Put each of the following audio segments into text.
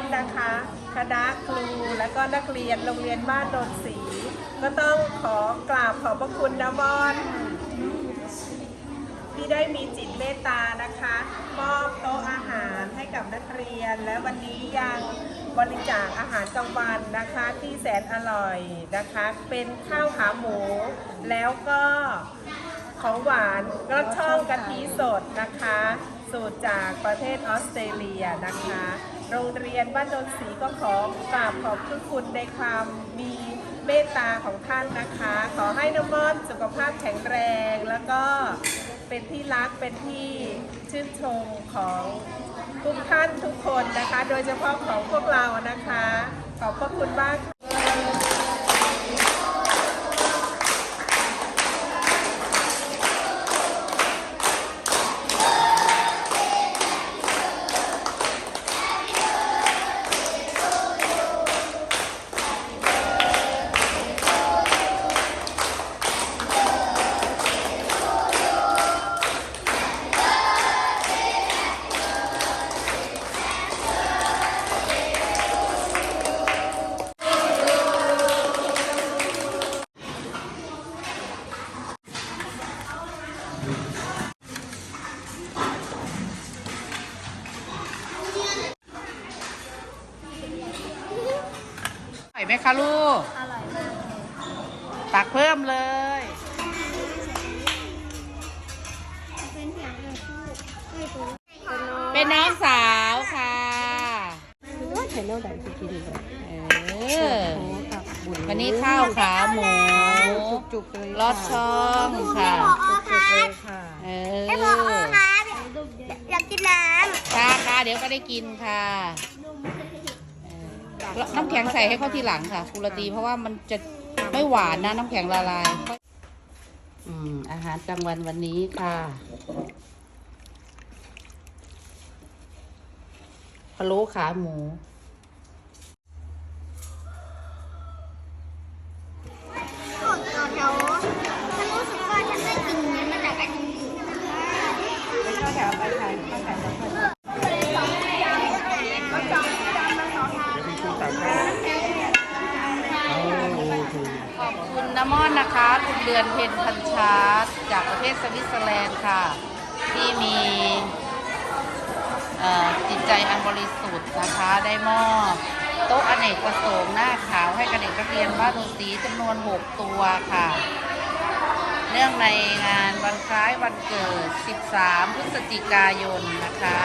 อนนะคะ คณะครูและก็นักเรียนโรงเรียนบ้านโนนศรีก็ต้องขอกราบขอบพระคุณนะบอนที่ได้มีจิตเมตตานะคะมอบโต๊ะอาหารให้กับนักเรียน และวันนี้ยังบริจาคอาหารกลางวันนะคะที่แสนอร่อยนะคะ เป็นข้าวขาหมู แล้วก็ของหวานก็ช่องกะทิสดนะคะ สูตรจากประเทศออสเตรเลียนะคะ โรงเรียนบ้านโนนศรีก็ขอกราบขอบพระคุณในความมีเมตตาของท่านนะคะ ขอให้น้องม่อนสุขภาพแข็งแรง แล้วก็เป็นที่รักเป็นที่ชื่นชมของทุกท่านทุกคนนะคะ โดยเฉพาะของพวกเรานะคะ ขอบพระคุณมาก ไหมคะลูก อร่อยมากตักเพิ่มเลย เป็นเสียงเลยพูดไม่รู้เป็นน้องสาวค่ะไข่เน่าแดงจะกินเลยเออวันนี้ข้าวขาหมูจุกๆเลยลอดช่องค่ะ จุกๆเลยค่ะ เอไม่พออครับอยากกินน้ค่ะค่ะเดี๋ยวก็ได้กินค่ะเออแล้ว น้ำแข็งใส่ให้เขาทีหลังค่ะกุลตีเพราะว่ามันจะไม่หวานนะน้ำแข็งละลาย อืมอาหารกลางวันวันนี้ค่ะพะโล้ขาหมูำมอนนะคุณเดือนเพนพันชาร์ตจากประเทศสวิตเซอร์แลนด์ค่ะ ที่มีจิตใจอันบริสุทธิ์นะคะได้มอบโต๊ะอเนกประสงค์หน้าขาวให้กับเด็กนักเรียนบ้านดนตรีจำนวน 6 ตัวค่ะ เนื่องในงานวันคล้ายวันเกิด 13 พฤศจิกายนนะคะ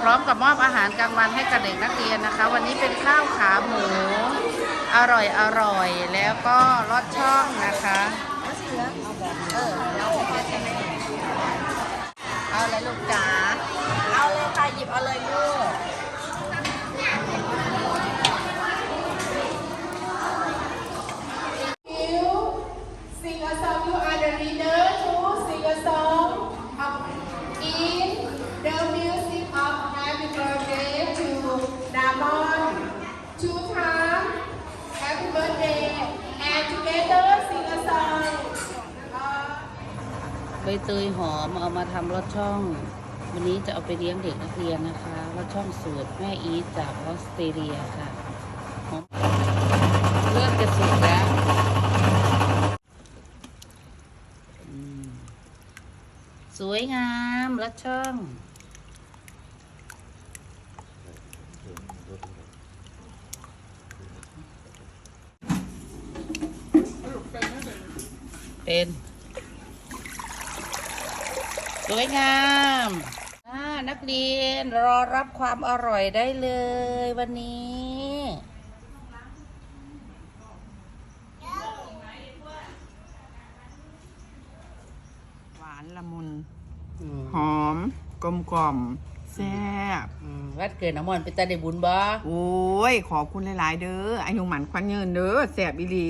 พร้อมกับมอบอาหารกลางวันให้กับเด็กนักเรียนนะคะ วันนี้เป็นข้าวขาหมู อร่อยอร่อยแล้วก็ลอดช่องนะคะ เอาเลยลูกจ๋า เอาเลยค่ะ หยิบเอาเลยลูก Sing a song. You are the leader to sing a song of in the music of Happy Birthday to Damon. Two times Happy Birthday and together sing a song. Uh, ใบเตยหอมเอามาทำลอดช่อง วันนี้จะเอาไปเลี้ยงเด็กนักเรียนนะคะลอดช่องสูตรแม่อีจากออสเตรเลียค่ะหอมเริ่มจะสุกแล้วสวยงามลอดช่องเป็น สวยงามอ่านักเรียนรอรับความอร่อยได้เลยวันนี้หวานละมุนอืมหอมกลมกล่อมแซ่บอืมวัดเกิดน้ำมันเป็นตาเดบุญบ่โอ้ย ขอบคุณหลาย ๆ เด้ออายุหมันควันยืนเด้อแซ่บอีหลี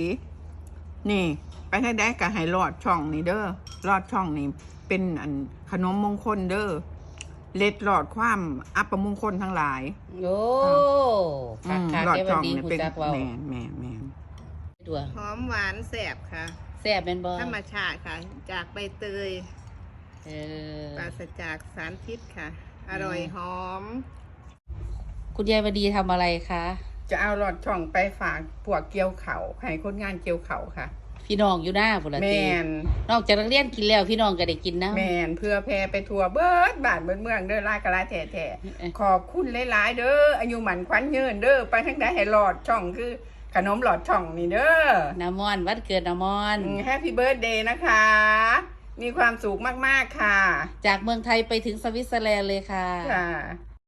นี่ ไปให้ได้กับให้รอดช่องนี่เด้อรอดช่องนี่เป็นอันขนมมงคลเด้อเล็ดรอดความอัปมงคลทั้งหลาย โอ้คักคักรอดแกวัช่นองดีนี่กูเป็นจักเว่าแมนแมนแมนตัวหอมหวานแสบค่ะแซ่บเป็นบ่ธรรมชาติค่ะ จากใบเตยเออปราศจากสารพิษค่ะ อร่อยหอม คุณยายวดีทำอะไรคะ จะเอาหลอดช่องไปฝากพวกเกี่ยวเขาให้คนงานเกี่ยวเขาค่ะ พี่น้องอยู่หน้าพุ่นละแมตินนอกจากนักเรียนกินแล้วพี่น้องก็ได้กินนะ แมนเพื่อแพร่ไปทัวเบิดบ้านเบิดเมืองเด้อลายกะลาแท้แท้ๆขอบคุณหลายๆเด้ออายุหมันควันยืนเด้อไปทั้งได้ให้หลอดช่องคือขนมหลอดช่องนี่เด้อน้ำมอนวันเกิดน้ำมอน แฮปปี้เบิร์ดเดย์นะคะ มีความสุขมากๆค่ะ จากเมืองไทยไปถึงสวิตเซอร์แลนด์เลยค่ะ ค่ะ